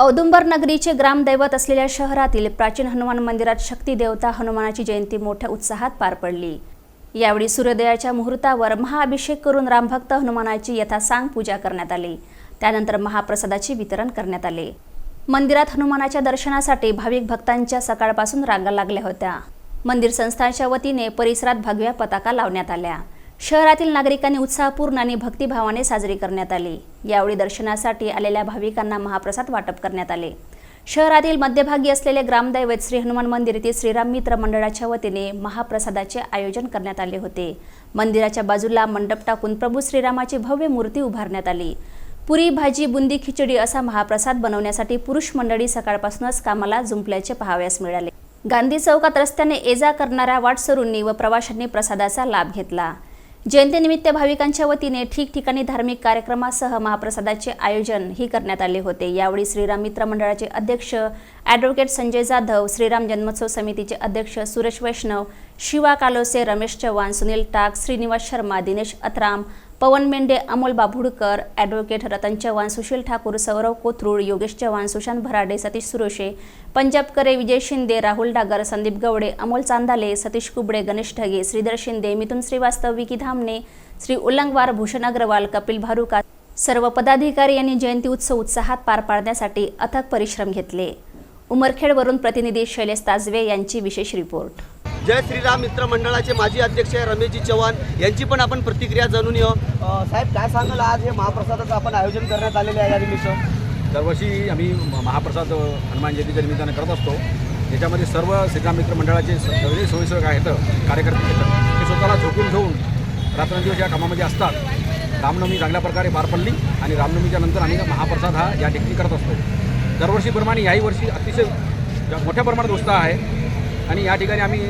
औदुंबर नगरीचे ग्रामदैवत असलेल्या शहरातील प्राचीन हनुमान मंदिरात शक्ती देवता हनुमानाची जयंती मोठ्या उत्साहात पार पडली. यावेळी सूर्योदयाच्या मुहूर्तावर महाअभिषेक करून रामभक्त हनुमानाची यथासांग पूजा करण्यात आली. त्यानंतर महाप्रसादाचे वितरण करण्यात आले. मंदिरात हनुमानाच्या दर्शनासाठी भाविक भक्तांच्या सकाळपासून रांगा लागल्या होत्या. मंदिर संस्थांच्या वतीने परिसरात भगव्या पताका लावण्यात आल्या. शहरातील नागरिकांनी उत्साहपूर्ण आणि भक्तिभावाने साजरी करण्यात आली. यावेळी दर्शनासाठी आलेल्या भाविकांना महाप्रसाद वाटप करण्यात आले. शहरातील मध्यभागी असलेले ग्रामदैवत श्री हनुमान मंदिर येथे श्रीराम मित्र मंडळाच्या वतीने महाप्रसादाचे आयोजन करण्यात आले होते. मंदिराच्या बाजूला मंडप टाकून प्रभू श्रीरामाची भव्य मूर्ती उभारण्यात आली. पुरी भाजी बुंदी खिचडी असा महाप्रसाद बनवण्यासाठी पुरुष मंडळी सकाळपासूनच कामाला जुंपल्याचे पाहावयास मिळाले. गांधी चौकात रस्त्याने ये जा करणाऱ्या वाटसरूंनी व प्रवाशांनी प्रसादाचा लाभ घेतला. जयंतीनिमित्त भाविकांच्या वतीने ठिकठिकाणी धार्मिक कार्यक्रमासह महाप्रसादाचे आयोजन ही करण्यात आले होते. यावेळी श्रीराम मित्र मंडळाचे अध्यक्ष ॲडव्होकेट संजय जाधव श्रीराम जन्मोत्सव समितीचे अध्यक्ष सुरेश वैष्णव शिवा कालोसे रमेश चव्हाण सुनील टाक श्रीनिवास शर्मा दिनेश अत्राम पवन मेंढे अमोल बाभुडकर ॲडव्होकेट रतन चव्हाण सुशील ठाकूर सौरव कोथरूड योगेश चव्हाण सुशांत भराडे सतीश सुरोशे पंजाब करे विजय शिंदे राहुल डागर संदीप गवडे अमोल चांदाले सतीश कुबडे गणेश ढगे श्रीधर शिंदे मिथुन श्रीवास्तव विकी धामणे श्री उल्लंगवार भूषण अग्रवाल कपिल भारुका सर्व पदाधिकारी यांनी जयंती उत्सव उत्साहात पार पाडण्यासाठी अथक परिश्रम घेतले. उमरखेडवरून प्रतिनिधी शैलेश ताजवे यांची विशेष रिपोर्ट. जय श्रीराम मित्र मंडळाचे माजी अध्यक्ष रमेशजी चव्हाण. यांची पण आपण प्रतिक्रिया जाणून येऊ. साहेब काय सांगाल? आज हे महाप्रसादाचं आपण आयोजन करण्यात आलेले आहे या निमित्त. दरवर्षी आम्ही महाप्रसाद हनुमान जयंतीच्या निमित्तानं करत असतो. याच्यामध्ये सर्व श्रीराम मित्र मंडळाचे सगळे सोयीसेवक आहेत कार्यकर्ते आहेत. ते स्वतःला झोकून घेऊन रात्रंदिवस या कामामध्ये असतात. रामनवमी चांगल्या प्रकारे पार पडली आणि रामनवमीच्या नंतर आम्ही महाप्रसाद हा या ठिकाणी करत असतो. दरवर्षीप्रमाणे याही वर्षी अतिशय मोठ्या प्रमाणात उत्साह आहे. आणि या ठिकाणी आम्ही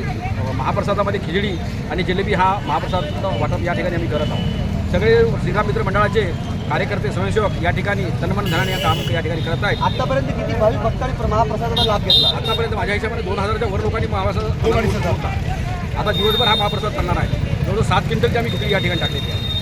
महाप्रसादामध्ये खिचडी आणि जिलेबी हा महाप्रसाद वाटप या ठिकाणी आम्ही करत आहोत. सगळे श्रीराम मित्र मंडळाचे कार्यकर्ते स्वयंसेवक या ठिकाणी तन्मन धनाने या काम या ठिकाणी करत आहेत. आतापर्यंत किती भाविक भक्तांनी प्र- महाप्रसादाचा लाभ घेतला? आतापर्यंत माझ्या हिशोबाने दोन हजारच्या वर लोकांनी महाप्रसाद होता आता दिवसभर हा महाप्रसाद चालणार आहे. जवळजवळ सात क्विंटलची आम्ही खिचडी या ठिकाणी टाकलेली आहे.